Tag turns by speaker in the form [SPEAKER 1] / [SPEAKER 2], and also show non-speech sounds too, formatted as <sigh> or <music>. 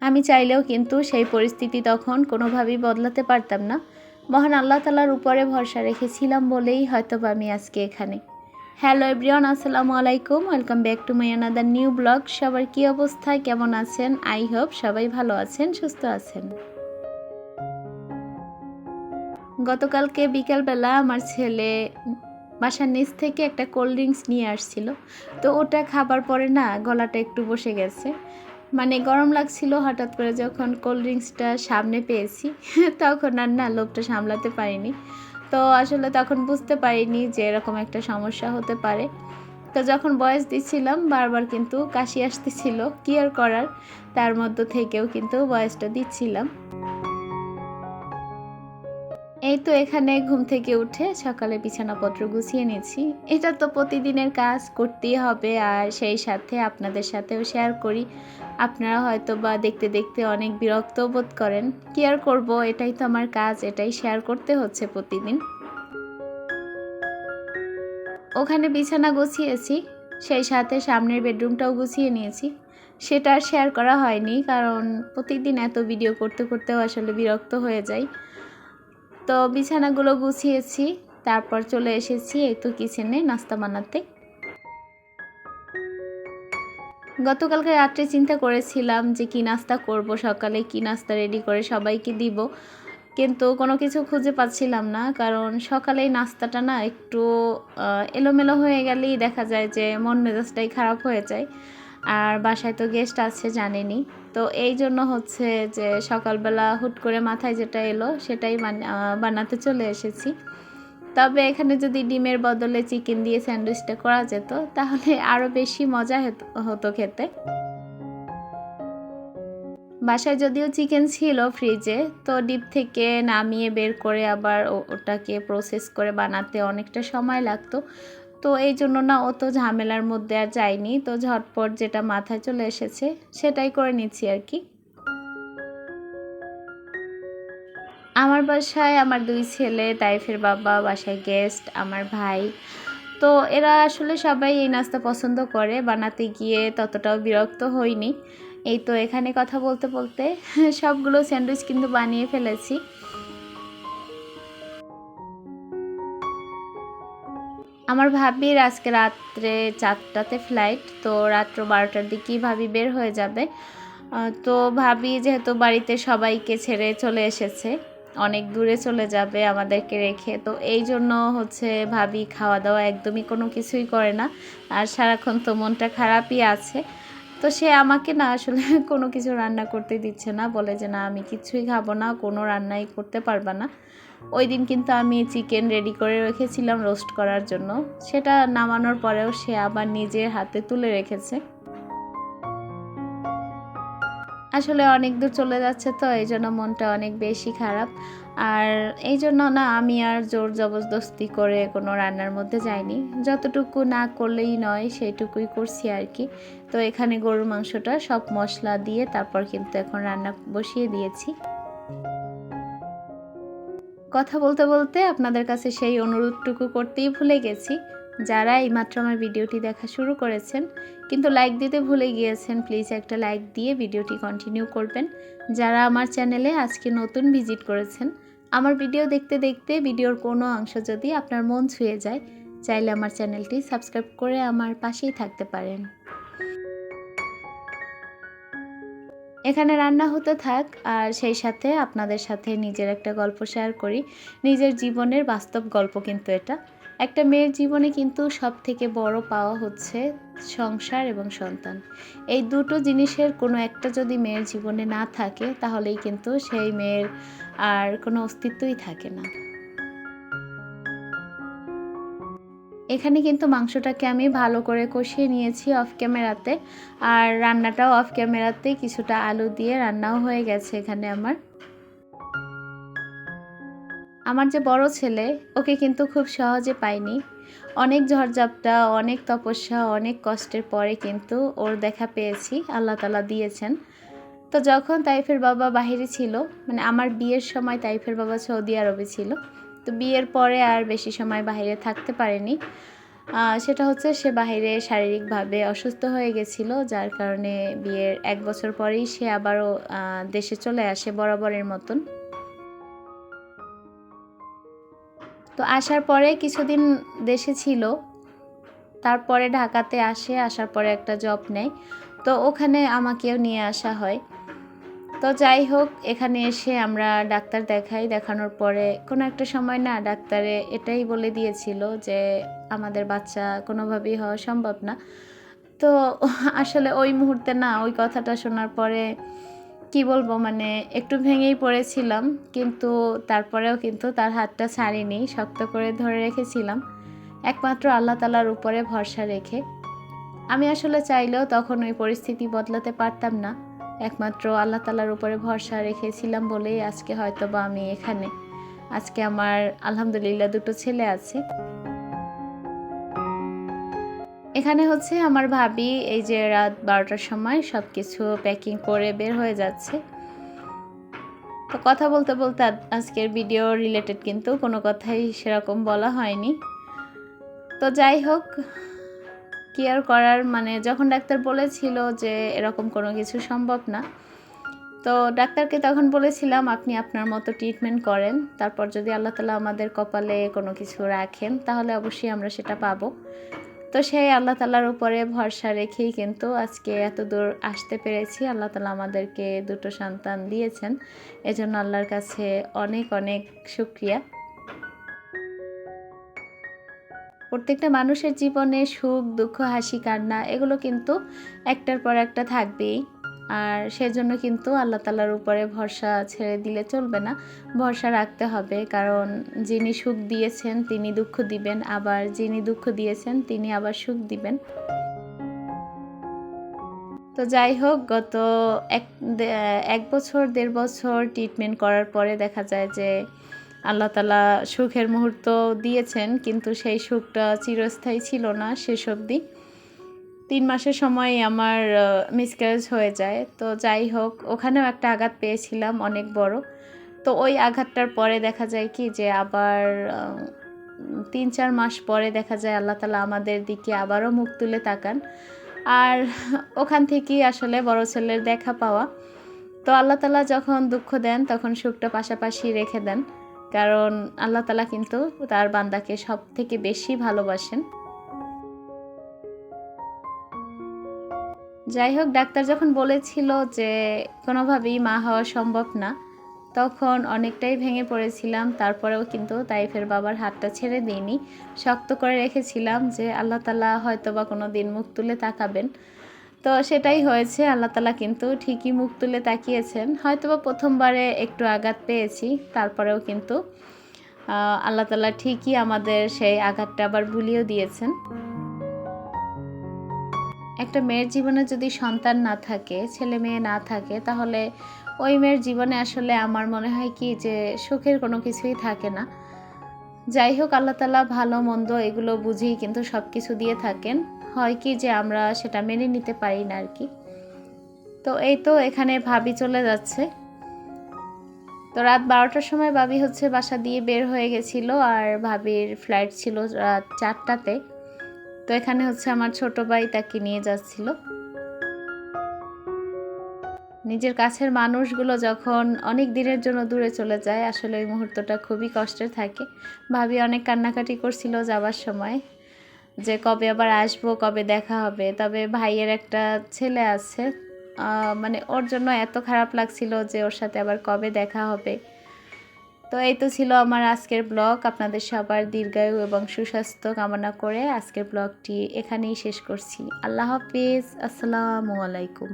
[SPEAKER 1] আমি চাইলেও কিন্তু সেই পরিস্থিতি তখন কোনোভাবেই বদলাতে পারতাম না। মহান আল্লাহ তালার উপরে ভরসা রেখেছিলাম বলেই হয়তো বা আমি আজকে এখানে। হ্যালো এভরিওয়ান, আসসালামু আলাইকুম। Welcome back to my another new blog. সবার কী অবস্থা? কেমন আছেন? আই হোপ সবাই ভালো আছেন, সুস্থ আছেন। গতকালকে বিকালবেলা আমার ছেলে বাসার নিচ থেকে একটা কোল্ড ড্রিঙ্কস নিয়ে আসছিল। তো ওটা খাবার পরে না গলাটা একটু বসে গেছে। মানে গরম লাগছিল হঠাৎ করে যখন কোল্ড ড্রিঙ্কসটা সামনে পেয়েছি, <laughs> তখন আর না লোভটা সামলাতে পারিনি। তো আসলে তখন বুঝতে পারিনি যে এরকম একটা সমস্যা হতে পারে। তো যখন বয়স দিচ্ছিলাম, বারবার কিন্তু কাশি আসতেছিল, কি আর করার? তার মধ্য থেকেও কিন্তু বয়সটা দিচ্ছিলাম। এই তো এখানে ঘুম থেকে উঠে সকালে বিছানাপত্র গুছিয়ে নিয়েছি। এটা তো প্রতিদিনের কাজ, করতেই হবে। আর সেই সাথে আপনাদের সাথেও শেয়ার করি। আপনারা হয়তো বা দেখতে দেখতে অনেক বিরক্ত বোধ করেন। কি আর করব? এটাই তো আমার কাজ, এটাই শেয়ার করতে হচ্ছে প্রতিদিন। ওখানে বিছানা গুছিয়েছি, সেই সাথে সামনের বেডরুমটাও গুছিয়ে নিয়েছি। সেটা আর শেয়ার করা হয়নি, কারণ প্রতিদিন এত ভিডিও করতে করতেও আসলে বিরক্ত হয়ে যায় তো বিছানাগুলো গুছিয়েছি, তারপর চলে এসেছি এই তো কিচেনে নাস্তা বানাতে। গতকালকে রাত্রে চিন্তা করেছিলাম যে কি নাস্তা করব সকালে, কি নাস্তা রেডি করে সবাইকে দিব। কিন্তু কোনো কিছু খুঁজে পাচ্ছিলাম না, কারণ সকালেই নাস্তাটা না একটু এলোমেলো হয়ে গেলেই দেখা যায় যে মন মেজাজটাই খারাপ হয়ে যায়। আর বাসায় তো গেস্ট আছে, জানেনি। তো এই জন্য হচ্ছে যে সকালবেলা হুট করে মাথায় যেটা এলো সেটাই বানাতে চলে এসেছি। তবে এখানে যদি ডিমের বদলে চিকেন দিয়ে স্যান্ডউইচটা করা যেত, তাহলে আরও বেশি মজা হতো খেতে। বাসায় যদিও চিকেন ছিল ফ্রিজে, তো ডিপ থেকে নামিয়ে বের করে আবার ওটাকে প্রসেস করে বানাতে অনেকটা সময় লাগতো। তো এই জন্য না অত ঝামেলার মধ্যে আর যায়নি, তো ঝটপট যেটা মাথায় চলে এসেছে, সেটাই করে নিচ্ছি আর কি। আমার বাসায় আমার দুই ছেলে, তাইফের বাবা, বাসায় গেস্ট আমার ভাই। তো এরা আসলে সবাই এই নাস্তা পছন্দ করে, বানাতে গিয়ে ততটাও বিরক্ত হইনি। এই তো এখানে কথা বলতে বলতে <laughs> সবগুলো স্যান্ডউইচ কিন্তু বানিয়ে ফেলেছি। আমার ভাবির আজকে রাত্রে চারটাতে ফ্লাইট তো রাত্র বারোটার দিকেই ভাবি বের হয়ে যাবে। তো ভাবি যেহেতু বাড়িতে সবাইকে ছেড়ে চলে এসেছে অনেক দূরে চলে যাবে আমাদেরকে রেখে। তো এই জন্য হচ্ছে ভাবি খাওয়া দাওয়া একদমই কোনো কিছুই করে না। আর সারাক্ষণ তো মনটা খারাপই আছে। তো সে আমাকে না আসলে <laughs> কোনো কিছু রান্না করতে দিচ্ছে না। বলে যে, না, আমি কিছুই খাব না, কোনো রান্নাই করতে পারবা না। ওই দিন কিন্তু আমি চিকেন রেডি করে রেখেছিলাম রোস্ট করার জন্য। সেটা নামানোর পরেও সে আবার নিজের হাতে তুলে রেখেছে। আসলে অনেক দূর চলে যাচ্ছে তো, এই জন্য মনটা অনেক বেশি খারাপ। আর এই জন্য না, আমি আর জোর জবরদস্তি করে কোনো রান্নার মধ্যে যাইনি। যতটুকু না করলেই নয়, সেইটুকুই করছি আর কি। তো এখানে গরুর মাংসটা সব মশলা দিয়ে তারপর কিন্তু এখন রান্না বসিয়ে দিয়েছি। কথা বলতে বলতে আপনাদের কাছে সেই অনুরোধটুকু করতেই ভুলে গেছি। যারা এইমাত্র আমার ভিডিওটি দেখা শুরু করেছেন, কিন্তু লাইক দিতে ভুলে গিয়েছেন প্লিজ একটা লাইক দিয়ে ভিডিওটি কন্টিনিউ করবেন। যারা আমার চ্যানেলে আজকে নতুন ভিজিট করেছেন, আমার ভিডিও দেখতে দেখতে ভিডিওর কোনো অংশ যদি আপনার মন ছুঁয়ে যায়, চাইলে আমার চ্যানেলটি সাবস্ক্রাইব করে আমার পাশেই থাকতে পারেন। এখানে রান্না হতে থাক, আর সেই সাথে আপনাদের সাথে নিজের একটা গল্প শেয়ার করি। নিজের জীবনের বাস্তব গল্প কিন্তু এটা। একটা মেয়ের জীবনে কিন্তু সব থেকে বড় পাওয়া হচ্ছে সংসার এবং সন্তান। এই দুটো জিনিসের কোনো একটা যদি মেয়ের জীবনে না থাকে, তাহলেই কিন্তু সেই মেয়ের আর কোনো অস্তিত্বই থাকে না। এখানে কিন্তু মাংসটাকে আমি ভালো করে কষিয়ে নিয়েছি অফ ক্যামেরাতে আর রান্নাটাও অফ ক্যামেরাতে কিছুটা আলু দিয়ে রান্নাও হয়ে গেছে এখানে আমার। আমার যে বড় ছেলে, ওকে কিন্তু খুব সহজে পাইনি। অনেক ঝড়ঝাপটা, অনেক তপস্যা, অনেক কষ্টের পরে কিন্তু ওর দেখা পেয়েছি, আল্লাহ তালা দিয়েছেন। তো যখন তাইফের বাবা বাহিরে ছিল মানে আমার বিয়ের সময় তাইফের বাবা সৌদি আরবে ছিল, তো বিয়ের পরে আর বেশি সময় বাইরে থাকতে পারেনি। সেটা হচ্ছে সে বাইরে শারীরিকভাবে অসুস্থ হয়ে গেছিল, যার কারণে বিয়ের এক বছর পরেই সে আবারও দেশে চলে আসে বরাবরের মতন। তো আসার পরে কিছুদিন দেশে ছিল। তারপরে ঢাকাতে আসে, আসার পরে একটা জব নেয়। তো ওখানে আমাকেও নিয়ে আসা হয়। তো যাই হোক, এখানে এসে আমরা ডাক্তার দেখাই। দেখানোর পরে কোনো একটা সময় না ডাক্তারে এটাই বলে দিয়েছিল যে, আমাদের বাচ্চা কোনোভাবেই হওয়া সম্ভব না। তো আসলে ওই মুহূর্তে না, ওই কথাটা শোনার পরে কি বলব মানে একটু ভেঙেই পড়েছিলাম, কিন্তু তারপরেও কিন্তু তার হাতটা ছাড়িনি, শক্ত করে ধরে রেখেছিলাম। একমাত্র আল্লাহ তালার উপরে ভরসা রেখে। আমি আসলে চাইলেও তখন ওই পরিস্থিতি বদলাতে পারতাম না। একমাত্র আল্লাহ তালার উপরে ভরসা রেখেছিলাম বলেই আজকে হয়তো বা আমি এখানে। আজকে আমার আলহামদুলিল্লাহ দুটো ছেলে আছে। এখানে হচ্ছে আমার ভাবি এই যে রাত বারোটার সময় সব কিছু প্যাকিং করে বের হয়ে যাচ্ছে। তো কথা বলতে বলতে আজকের ভিডিও রিলেটেড কিন্তু কোনো কথাই সেরকম বলা হয়নি। তো যাই হোক, কি আর করার? মানে যখন ডাক্তার বলেছিল যে এরকম কোনো কিছু সম্ভব না, তো ডাক্তারকে তখন বলেছিলাম, আপনি আপনার মতো ট্রিটমেন্ট করেন। তারপর যদি আল্লাহ তালা আমাদের কপালে কোনো কিছু রাখেন, তাহলে অবশ্যই আমরা সেটা পাবো। তো সেই আল্লাহ তালার উপরে ভরসা রেখেই কিন্তু আজকে এত দূর আসতে পেরেছি। আল্লাহ তালা আমাদেরকে দুটো সন্তান দিয়েছেন। এজন্য আল্লাহর কাছে অনেক অনেক শুক্রিয়া। প্রত্যেকটা মানুষের জীবনে সুখ, দুঃখ, হাসি, কান্না, এগুলো কিন্তু একটার পর একটা থাকবেই। আর সেজন্য কিন্তু আল্লাহ তালার উপরে ভরসা ছেড়ে দিলে চলবে না। ভরসা রাখতে হবে, কারণ যিনি সুখ দিয়েছেন তিনি দুঃখ দিবেন, আবার যিনি দুঃখ দিয়েছেন তিনি আবার সুখ দিবেন। তো যাই হোক, গত এক এক বছর, দেড় বছর ট্রিটমেন্ট করার পরে দেখা যায় যে আল্লাহ তালা সুখের মুহূর্ত দিয়েছেন, কিন্তু সেই সুখটা চিরস্থায়ী ছিল না শেষ অবধি। তিন মাসের সময় আমার মিসক্যারেজ হয়ে যায়। তো যাই হোক, ওখানেও একটা আঘাত পেয়েছিলাম, অনেক বড়। তো ওই আঘাতটার পরে দেখা যায় কি যে আবার তিন, চার মাস পরে দেখা যায় আল্লাহ তালা আমাদের দিকে আবারও মুখ তুলে তাকান। আর ওখান থেকেই আসলে বড় ছেলের দেখা পাওয়া। তো আল্লাহ তালা যখন দুঃখ দেন, তখন সুখটা পাশাপাশি রেখে দেন। কারণ আল্লাহ তালা কিন্তু তার বান্দাকে সব থেকে বেশি ভালোবাসেন। যাই হোক, ডাক্তার যখন বলেছিল যে কোনোভাবেই মা হওয়া সম্ভব না, তখন অনেকটাই ভেঙে পড়েছিলাম। তারপরেও কিন্তু তাইফের বাবার হাতটা ছেড়ে দিইনি। শক্ত করে রেখেছিলাম যে আল্লাহ তালা হয়তো বা কোনো দিন মুখ তুলে তাকাবেন। তো সেটাই হয়েছে, আল্লাহ তালা কিন্তু ঠিকই মুখ তুলে তাকিয়েছেন। হয়তো বা প্রথমবারে একটু আঘাত পেয়েছি, তারপরেও কিন্তু আল্লাহ তালা ঠিকই আমাদের সেই আঘাতটা আবার ভুলিয়েও দিয়েছেন। একটা মেয়ের জীবনে যদি সন্তান না থাকে, ছেলে মেয়ে না থাকে, তাহলে ওই মেয়ের জীবনে আসলে আমার মনে হয় কি যে সুখের কোনো কিছুই থাকে না। যাই হোক, আল্লাহ তালা ভালো, মন্দ এগুলো বুঝেই কিন্তু সব কিছু দিয়ে থাকেন। হয় কি যে আমরা সেটা মেনে নিতে পারি না আর কি তো এই তো এখানে ভাবি চলে যাচ্ছে। তো রাত বারোটার সময় ভাবি হচ্ছে বাসা দিয়ে বের হয়ে গেছিল, আর ভাবির ফ্লাইট ছিল রাত চারটাতে। তো এখানে হচ্ছে আমার ছোট ভাই তাকে নিয়ে যাচ্ছিল। নিজের কাছের মানুষগুলো যখন অনেক দিনের জন্য দূরে চলে যায়, আসলে ওই মুহূর্তটা খুবই কষ্টের থাকে। ভাবি অনেক কান্নাকাটি করছিল যাবার সময়, যে কবে আবার আসব, কবে দেখা হবে। তবে ভাইয়ের একটা ছেলে আছে মানে ওর জন্য এত খারাপ লাগছিল যে ওর সাথে আবার কবে দেখা হবে। তো এই তো ছিল আমার আজকের ব্লগ। আপনাদের সবার দীর্ঘায়ু এবং সুস্বাস্থ্য কামনা করে আজকের ব্লগটি এখানেই শেষ করছি। আল্লাহ হাফিজ। আসসালামু আলাইকুম।